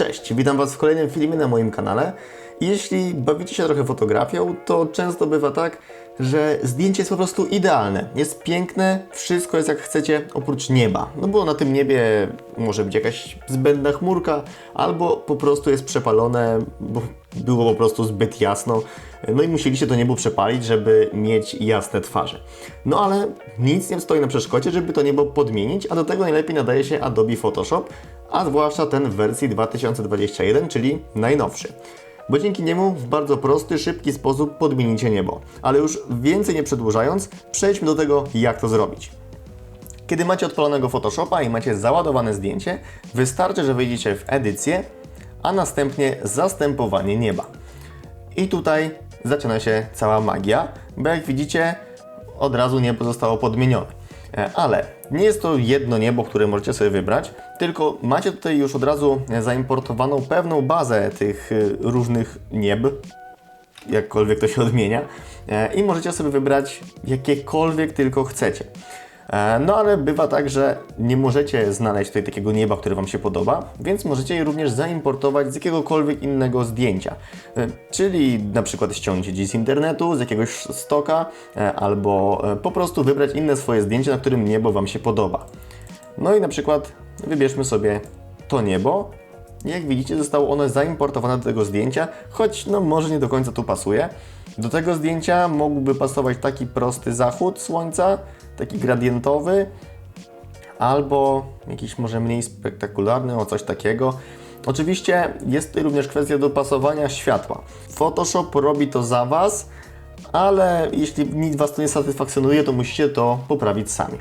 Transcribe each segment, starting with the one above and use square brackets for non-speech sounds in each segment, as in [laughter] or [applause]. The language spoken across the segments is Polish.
Cześć, witam Was w kolejnym filmie na moim kanale. Jeśli bawicie się trochę fotografią, to często bywa tak, że zdjęcie jest po prostu idealne. Jest piękne, wszystko jest jak chcecie, oprócz nieba. No bo na tym niebie może być jakaś zbędna chmurka, albo po prostu jest przepalone, bo było po prostu zbyt jasno. No i musieliście to niebo przepalić, żeby mieć jasne twarze. No ale nic nie stoi na przeszkodzie, żeby to niebo podmienić, a do tego najlepiej nadaje się Adobe Photoshop, a zwłaszcza ten w wersji 2021, czyli najnowszy. Bo dzięki niemu w bardzo prosty, szybki sposób podmienicie niebo. Ale już więcej nie przedłużając, przejdźmy do tego, jak to zrobić. Kiedy macie odpalonego Photoshopa i macie załadowane zdjęcie, wystarczy, że wejdziecie w edycję, a następnie zastępowanie nieba. I tutaj zaczyna się cała magia, bo jak widzicie, od razu niebo zostało podmienione. E, Ale nie jest to jedno niebo, które możecie sobie wybrać, tylko macie tutaj już od razu zaimportowaną pewną bazę tych y, różnych nieb, jakkolwiek to się [laughs] odmienia, e, i możecie sobie wybrać jakiekolwiek tylko chcecie. E, No ale bywa tak, że nie możecie znaleźć tutaj takiego nieba, które Wam się podoba, więc możecie je również zaimportować z jakiegokolwiek innego zdjęcia. E, Czyli na przykład ściągnąć gdzieś z internetu, z jakiegoś stoka, e, albo po prostu wybrać inne swoje zdjęcie, na którym niebo Wam się podoba. No i na przykład wybierzmy sobie to niebo. Jak widzicie, zostało ono zaimportowane do tego zdjęcia, choć no może nie do końca tu pasuje. Do tego zdjęcia mógłby pasować taki prosty zachód słońca, taki gradientowy, albo jakiś może mniej spektakularny, o coś takiego. Oczywiście jest tutaj również kwestia dopasowania światła. Photoshop robi to za Was, ale jeśli nic Was to nie satysfakcjonuje, to musicie to poprawić sami.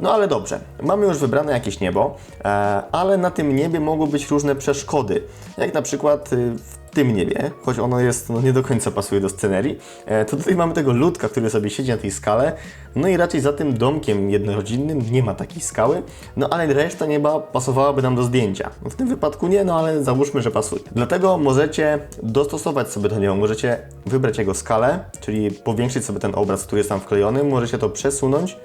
No ale dobrze, mamy już wybrane jakieś niebo, e, ale na tym niebie mogą być różne przeszkody, jak na przykład y, w tym niebie, choć ono jest, no nie do końca pasuje do scenerii, e, to tutaj mamy tego ludka, który sobie siedzi na tej skale, no i raczej za tym domkiem jednorodzinnym nie ma takiej skały, no ale reszta nieba pasowałaby nam do zdjęcia. W tym wypadku nie, no ale załóżmy, że pasuje. Dlatego możecie dostosować sobie to niebo, możecie wybrać jego skalę, czyli powiększyć sobie ten obraz, który jest tam wklejony, możecie to przesunąć,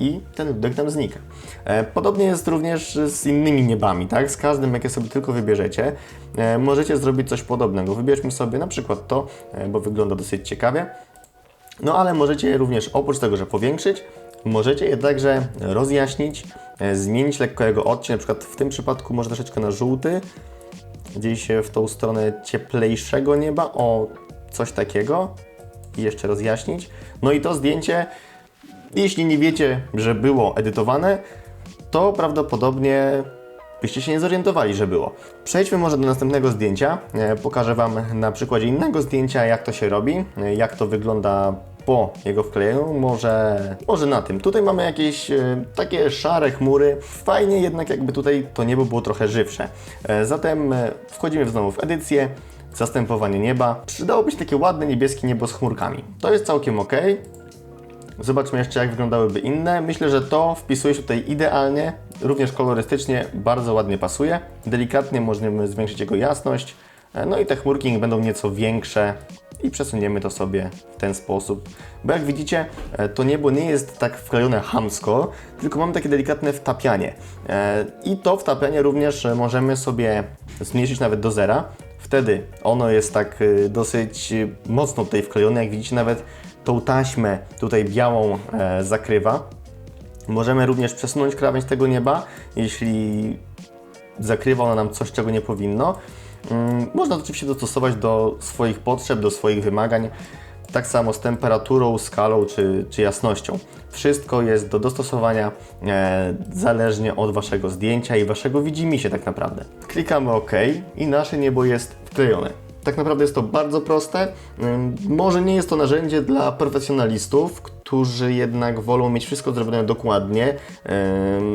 i ten ludek tam znika. E, Podobnie jest również z innymi niebami, tak? Z każdym, jakie sobie tylko wybierzecie, e, możecie zrobić coś podobnego. Wybierzmy sobie na przykład to, e, bo wygląda dosyć ciekawie. No ale możecie je również oprócz tego, że powiększyć, możecie je także rozjaśnić, zmienić lekko jego odcień, na przykład w tym przypadku może troszeczkę na żółty, gdzieś w tą stronę cieplejszego nieba, o coś takiego i jeszcze rozjaśnić. No i to zdjęcie jeśli nie wiecie, że było edytowane, to prawdopodobnie byście się nie zorientowali, że było. Przejdźmy może do następnego zdjęcia. E, Pokażę Wam na przykładzie innego zdjęcia, jak to się robi, e, jak to wygląda po jego wklejeniu, może, może na tym. Tutaj mamy jakieś e, takie szare chmury. Fajnie jednak jakby tutaj to niebo było trochę żywsze. E, Zatem e, wchodzimy znowu w edycję, zastępowanie nieba. Przydałoby się takie ładne niebieskie niebo z chmurkami. To jest całkiem ok. Zobaczmy jeszcze, jak wyglądałyby inne. Myślę, że to wpisuje się tutaj idealnie, również kolorystycznie bardzo ładnie pasuje. Delikatnie możemy zwiększyć jego jasność, e, no i te chmurki będą nieco większe i przesuniemy to sobie w ten sposób. Bo jak widzicie, e, to niebo nie jest tak wklejone hamsko, tylko mamy takie delikatne wtapianie. E, I to wtapianie również możemy sobie zmniejszyć nawet do zera. Wtedy ono jest tak dosyć mocno tutaj wklejone, jak widzicie nawet tą taśmę tutaj białą e, zakrywa. Możemy również przesunąć krawędź tego nieba, jeśli zakrywa ona nam coś, czego nie powinno. Mm, Można to oczywiście dostosować do swoich potrzeb, do swoich wymagań. Tak samo z temperaturą, skalą czy, czy jasnością. Wszystko jest do dostosowania e, zależnie od Waszego zdjęcia i Waszego widzimisię tak naprawdę. Klikamy OK i nasze niebo jest wklejone. Tak naprawdę jest to bardzo proste. Może nie jest to narzędzie dla profesjonalistów, którzy jednak wolą mieć wszystko zrobione dokładnie,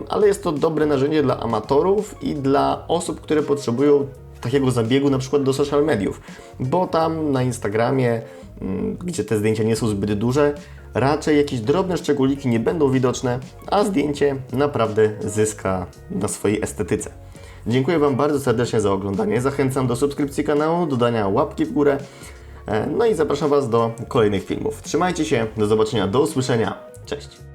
ale jest to dobre narzędzie dla amatorów i dla osób, które potrzebują takiego zabiegu na przykład do social mediów, bo tam na Instagramie, gdzie te zdjęcia nie są zbyt duże, raczej jakieś drobne szczególiki nie będą widoczne, a zdjęcie naprawdę zyska na swojej estetyce. Dziękuję Wam bardzo serdecznie za oglądanie. Zachęcam do subskrypcji kanału, dodania łapki w górę. E, No i zapraszam Was do kolejnych filmów. Trzymajcie się, do zobaczenia, do usłyszenia. Cześć.